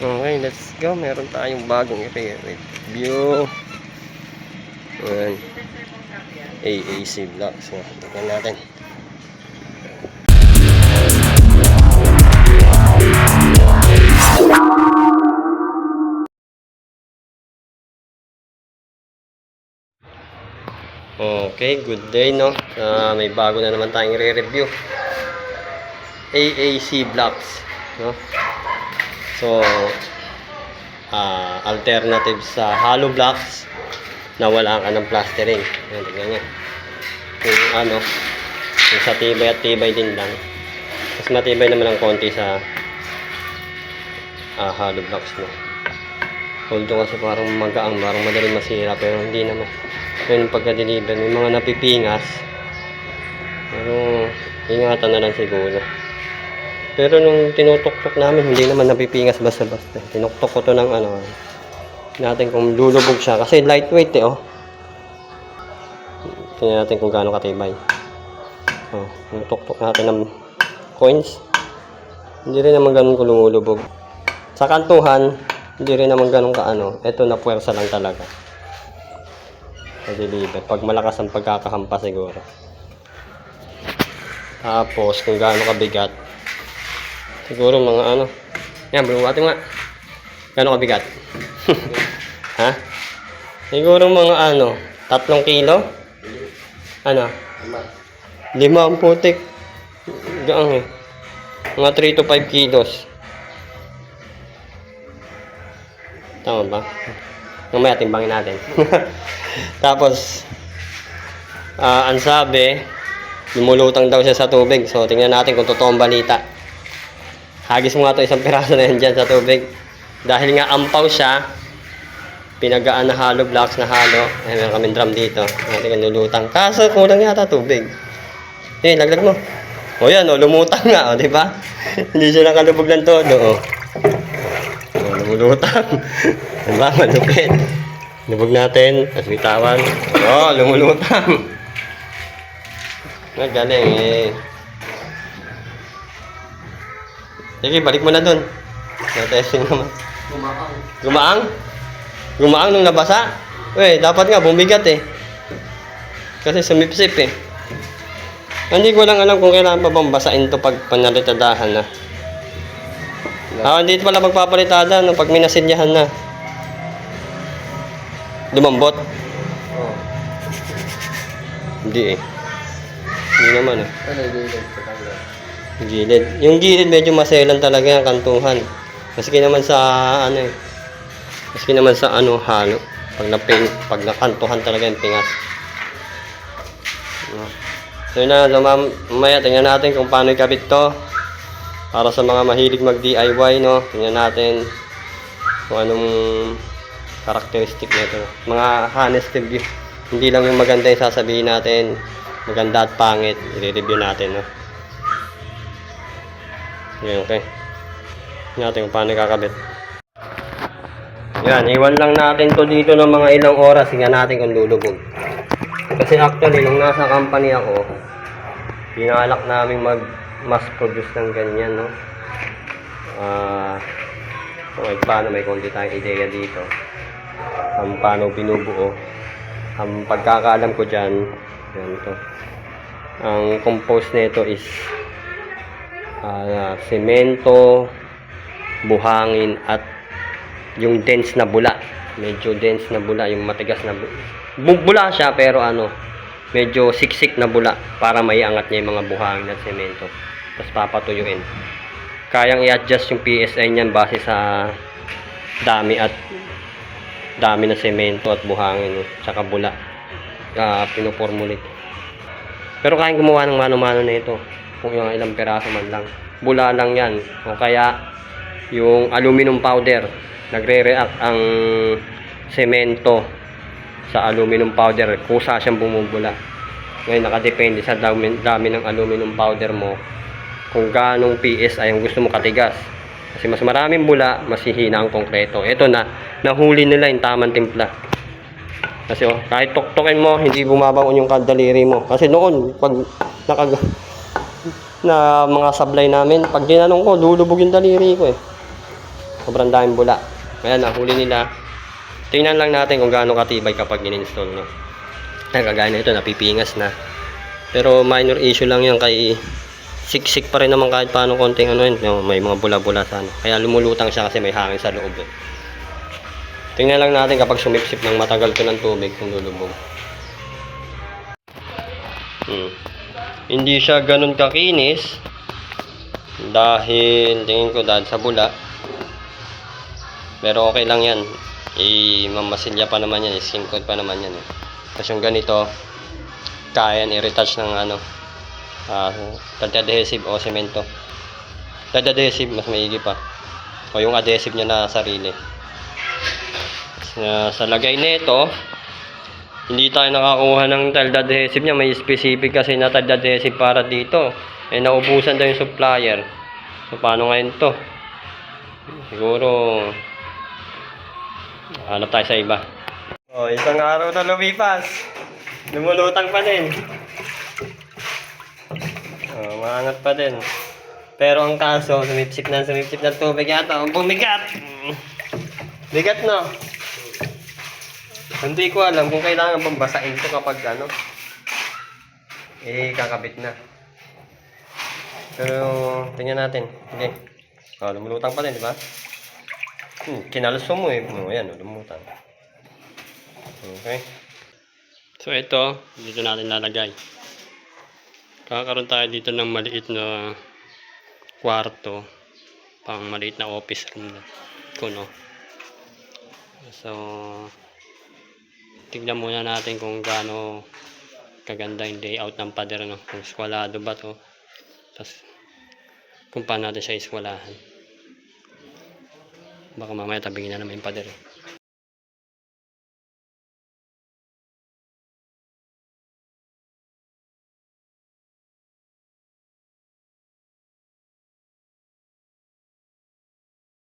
Okay, let's go. Meron tayong bagong i-review. Ayan. AAC Vlogs. So, tignan natin. Okay, good day no. Ah, may bago na naman tayong i-review. AAC Blocks, no? So, ah alternative sa hollow blocks na wala ka ng plastering. Ayan, tignan nyo. Kung ano, kung sa tibay at tibay din lang. Mas matibay naman ang konti sa ah, hollow blocks no. Although kasi parang magaang, parang madaling masira, pero hindi naman. Yung pagka-deliver, may mga napipingas. Pero, ingatan na lang siguro. Pero nung tinutok-tok namin, hindi naman napipingas basta-basta. Tinuktok ko to ng ano, natin kung lulubog siya. Kasi lightweight eh, oh. Tingnan natin kung gaano katibay. Oh, tuktok natin ng coins. Hindi rin naman ganun lumulubog. Sa kantuhan, hindi rin naman ganun kaano. Ito na puwersa lang talaga. Sa deliver. Pag malakas ang pagkakahampa siguro. Tapos, kung gaano kabigat. Siguro mga ano. Yan, bunuwatin nga. Gaano kabigat? ha? Siguro mga ano, tatlong kilo? Ano? Lima ang putik. Gaang eh. Mga 3 to 5 kilos. Tama ba? Mamaya timbangin natin. Tapos, ah ang sabi, lumulutang daw siya sa tubig. So, tingnan natin kung totoo ang balita. Hagis mo nga to isang piraso na yan dyan sa tubig. Dahil nga ampaw siya, pinagaan na hollow blocks na halo. Eh, meron kaming drum dito. Natin kang lulutang. Kaso, kulang yata tubig. Eh, laglag mo. O yan, o, lumutang nga, o, di ba? Hindi siya nakalubog ng todo, o. O, lumulutang. diba, malupit. Lubog natin, tapos bitawan. O, lumulutang. Magaling, eh. Sige, balik mo na dun. Na-testing naman. Gumaang? Gumaang nung nabasa? Uy, dapat nga bumigat eh. Kasi sumipsip eh. Hindi ko lang alam kung kailangan pa bang basain to pag panalitadahan na. Ah, hindi pala magpapalitada no, pag minasinyahan na. Lumambot? Oo. Hindi eh. Hindi naman eh. Ano sa kanila? Gilid. Yung gilid medyo maselan talaga yung kantuhan. Maski naman sa ano eh. Maski naman sa ano halo. Pag naping, pag nakantuhan talaga yung pingas. No. So yun na, so mam- mamaya tingnan natin kung paano ikabit to. Para sa mga mahilig mag DIY no. Tingnan natin kung anong karakteristik nito. Mga honest review. Hindi lang yung maganda yung sasabihin natin. Maganda at pangit. I-review natin no. Okay. Tingnan natin kung paano kakabit. Yan, iwan lang natin to dito ng mga ilang oras. Tingnan natin kung lulubog. Kasi actually, nung nasa company ako, pinalak namin mag mass produce ng ganyan, no? Ah, okay, paano may konti tayong ideya dito. Ang paano binubuo. Ang pagkakaalam ko dyan, yan to. Ang compost nito is ah, semento, buhangin at yung dense na bula. Medyo dense na bula, yung matigas na bula. Bula siya pero ano, medyo siksik na bula para maiangat niya yung mga buhangin at semento. Tapos papatuyuin. Kayang i-adjust yung PSI niyan base sa dami at dami na semento at buhangin, tsaka bula. Uh, pinoformulate. Pero kayang gumawa ng mano-mano na ito. Kung yung ilang peraso man lang. Bula lang yan. O kaya yung aluminum powder. Nagre-react ang semento sa aluminum powder. Kusa siyang bumubula. Ngayon nakadepende sa dami, dami ng aluminum powder mo kung ganong PSI ang gusto mo katigas. Kasi mas maraming bula, mas hihina ang konkreto. Ito na, nahuli nila yung tamang timpla. Kasi oh, kahit tuktukin mo, hindi bumabangon yung kandaliri mo. Kasi noon, pag nakag na mga sablay namin, pag ginanong ko, lulubog yung daliri ko eh. Sobrang daming bula. Ayan, nahuli nila. Tingnan lang natin kung gaano katibay kapag in-install, no? Ay, kagaya na ito, napipingas na. Pero minor issue lang yan kay siksik pa rin naman kahit paano konting ano yun. May mga bula-bula sa ano. Kaya lumulutang siya kasi may hangin sa loob. Eh. Tingnan lang natin kapag sumipsip ng matagal to ng tubig kung lulubog. Hmm. Hindi siya ganun kakinis dahil tingin ko dahil sa bula. Pero okay lang yan. I-mamasilya pa naman yan. I-skin coat pa naman yan. Eh. Tapos yung ganito, kaya yan i-retouch ng ano, uh, adhesive o semento. adhesive, mas maigi pa. O yung adhesive niya na sarili. Sa, sa lagay nito, hindi tayo nakakuha ng tiled adhesive niya. May specific kasi na tiled adhesive para dito. Eh, naubusan daw yung supplier. So, paano ngayon to? Siguro, hanap tayo sa iba. Oh, isang araw na lumipas. Lumulutang pa din. Oh, maangat pa din. Pero ang kaso, sumipsip na sumipsip ng tubig yata. Ang bumigat! Mm. Bigat no? Hindi ko alam kung kailangan bang basain to kapag ano. Eh, kakabit na. Pero, tingnan natin. Okay. Oh, lumulutang pa din, di ba? Hmm, kinalso mo eh. Oh, ayan, oh, lumutang. Okay. So, ito, dito natin lalagay. Kakaroon tayo dito ng maliit na kwarto. Pang maliit na office room na. Kuno. So, tignan muna natin kung gaano kaganda yung layout ng pader. No? Kung skwalado ba to. Tapos, kung paano natin siya iskwalahan. Baka mamaya tabingin na naman yung pader. eh.